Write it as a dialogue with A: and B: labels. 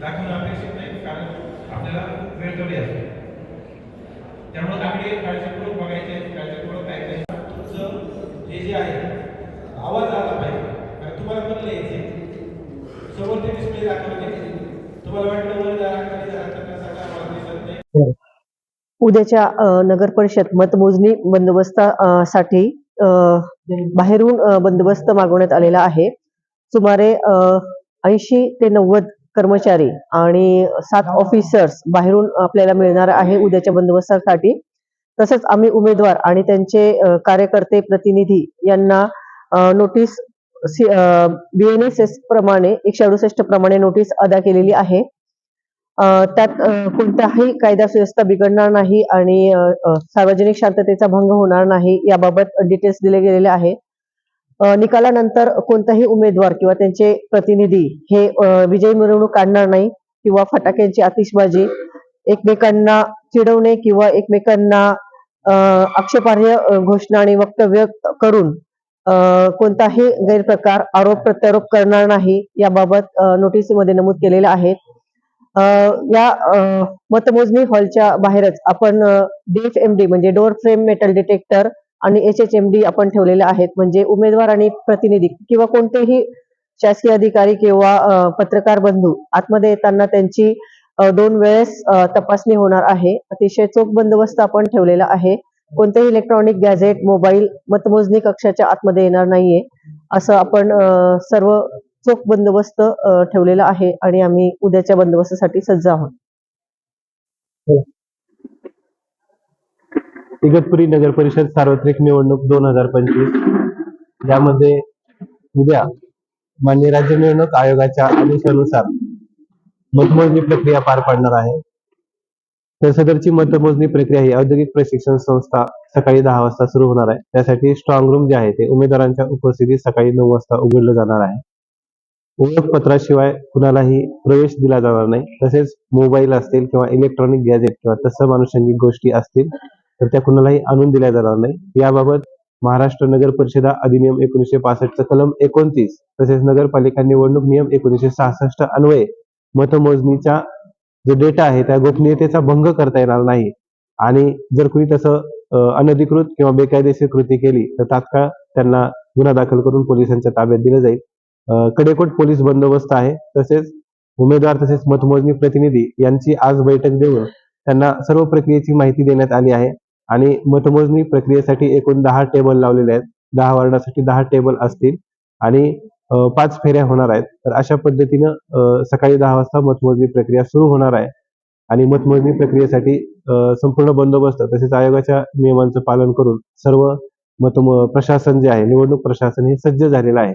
A: लागून अपेक्षित नाही कारण आपल्याला वेळ कमी असतो. त्यामुळे आपले काळजीपूर्वक बघायचे आहेत काळजीपूर्वक ऐकायचे तुमचं हे जे आहे आवाज आला पाहिजे. कारण तुम्हाला पण लिहायचे समोर ते डिस्प्ले दाखवते तुम्हाला वाटलं वर जरा खाली जरा तर त्यासाठी आवाज दिसत नाही.
B: हो. उद्याच्या नगर परिषद मतमोजणी बंदोबस्तासाठी बाहेरून बंदोबस्त मागवण्यात आलेला आहे. सुमारे ऐंशी ते नव्वद कर्मचारी आणि सात ऑफिसर्स बाहेरून आपल्याला मिळणार आहे उद्याच्या बंदोबस्तासाठी. तसंच आम्ही उमेदवार आणि त्यांचे कार्यकर्ते प्रतिनिधी यांना नोटीस बीएनएसएस प्रमाणे एकशे अडुसष्ट प्रमाणे नोटीस अदा केलेली आहे. त्यात कोणताही कायदा सुव्यवस्था बिघडणार नाही आणि सार्वजनिक शांततेचा भंग होणार नाही याबाबत डिटेल्स दिले गेलेले आहे. निकालानंतर कोणताही उमेदवार किंवा त्यांचे प्रतिनिधी हे विजयी मिरवणूक काढणार नाही किंवा फटाक्यांची आतिषबाजी एकमेकांना चिडवणे किंवा एकमेकांना आक्षेपार्ह घोषणा आणि वक्तव्य करून कोणताही गैरप्रकार आरोप प्रत्यारोप करणार नाही याबाबत नोटीसीमध्ये नोटीसमध्ये नमूद केलेलं आहे. या मतमोजणी हॉलच्या बाहेरच आपण डीएफएमडी म्हणजे डोअर फ्रेम मेटल डिटेक्टर आणि एच एच एम डी आपण ठेवलेले आहेत. म्हणजे उमेदवार आणि प्रतिनिधी किंवा कोणतेही शासकीय अधिकारी किंवा पत्रकार बंधू आतमध्ये येताना त्यांची दोन वेळेस तपासणी होणार आहे. अतिशय चोख बंदोबस्त आपण ठेवलेला आहे. कोणतेही इलेक्ट्रॉनिक गॅझेट मोबाईल मतमोजणी कक्षाच्या आतमध्ये येणार नाहीये. असं आपण सर्व चोख बंदोबस्त ठेवलेला आहे आणि आम्ही उद्याच्या बंदोबस्तासाठी सज्ज आहोत. हो.
C: इगतपुरी नगर परिषद सार्वत्रिक निवडणूक दोन हजार पंचवीस. यामध्ये उद्या मान्य राज्य निवडणूक आयोगाच्या आदेशानुसार मतमोजणी प्रक्रिया पार पाडणार आहे. तर सदरची मतमोजणी प्रक्रिया ही औद्योगिक प्रशिक्षण संस्था सकाळी दहा वाजता सुरू होणार आहे. त्यासाठी स्ट्रॉंग रूम जे आहे ते उमेदवारांच्या उपस्थितीत सकाळी नऊ वाजता उघडलं जाणार आहे. ओळखपत्राशिवाय कुणालाही प्रवेश दिला जाणार नाही. तसेच मोबाईल असतील किंवा इलेक्ट्रॉनिक गॅजेट किंवा तसं अनुषंगिक गोष्टी असतील तर त्या कुणालाही आणून दिल्या जाणार नाही. याबाबत महाराष्ट्र नगर परिषदा अधिनियम एकोणीसशे पासष्टचं कलम एकोणतीस तसेच नगरपालिका निवडणूक नियम एकोणीसशे सहासष्ट अन्वये मतमोजणीचा जो डेटा आहे त्या गोपनीयतेचा भंग करता येणार नाही. आणि जर कुणी तसं अनधिकृत किंवा बेकायदेशीर कृती केली तर तात्काळ त्यांना गुन्हा दाखल करून पोलिसांच्या ताब्यात दिलं जाईल. कडेकोट पोलीस बंदोबस्त आहे तसेच उमेदवार तसेच मतमोजणी प्रतिनिधी यांची आज बैठक देऊन त्यांना सर्व प्रक्रियेची माहिती देण्यात आली आहे. आणि मतमोजणी प्रक्रियेसाठी एकूण दहा टेबल लावलेले आहेत. दहा वार्डासाठी दहा टेबल असतील आणि पाच फेऱ्या होणार आहेत. तर अशा पद्धतीनं सकाळी दहा वाजता मतमोजणी प्रक्रिया सुरू होणार आहे. आणि मतमोजणी प्रक्रियेसाठी संपूर्ण बंदोबस्त तसेच आयोगाच्या नियमांचं पालन करून सर्व मतम प्रशासन जे आहे निवडणूक प्रशासन हे सज्ज झालेलं आहे.